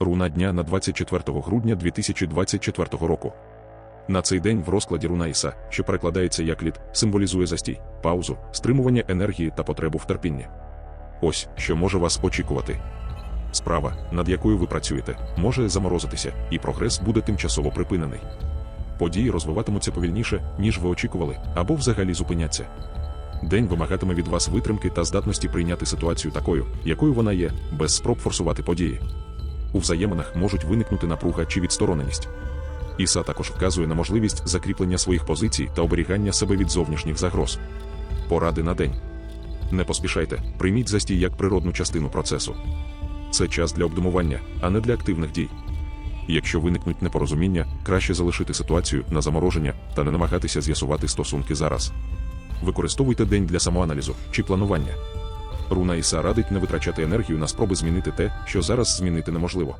Руна дня на 24 грудня 2024 року. На цей день в розкладі руна Іса, що перекладається як лід, символізує застій, паузу, стримування енергії та потребу в терпінні. Ось що може вас очікувати. Справа, над якою ви працюєте, може заморозитися, і прогрес буде тимчасово припинений. Події розвиватимуться повільніше, ніж ви очікували, або взагалі зупиняться. День вимагатиме від вас витримки та здатності прийняти ситуацію такою, якою вона є, без спроб форсувати події. У взаєминах можуть виникнути напруга чи відстороненість. Іса також вказує на можливість закріплення своїх позицій та оберігання себе від зовнішніх загроз. Поради на день. Не поспішайте, прийміть застій як природну частину процесу. Це час для обдумування, а не для активних дій. Якщо виникнуть непорозуміння, краще залишити ситуацію на замороження та не намагатися з'ясувати стосунки зараз. Використовуйте день для самоаналізу чи планування. Руна Іса радить не витрачати енергію на спроби змінити те, що зараз змінити неможливо.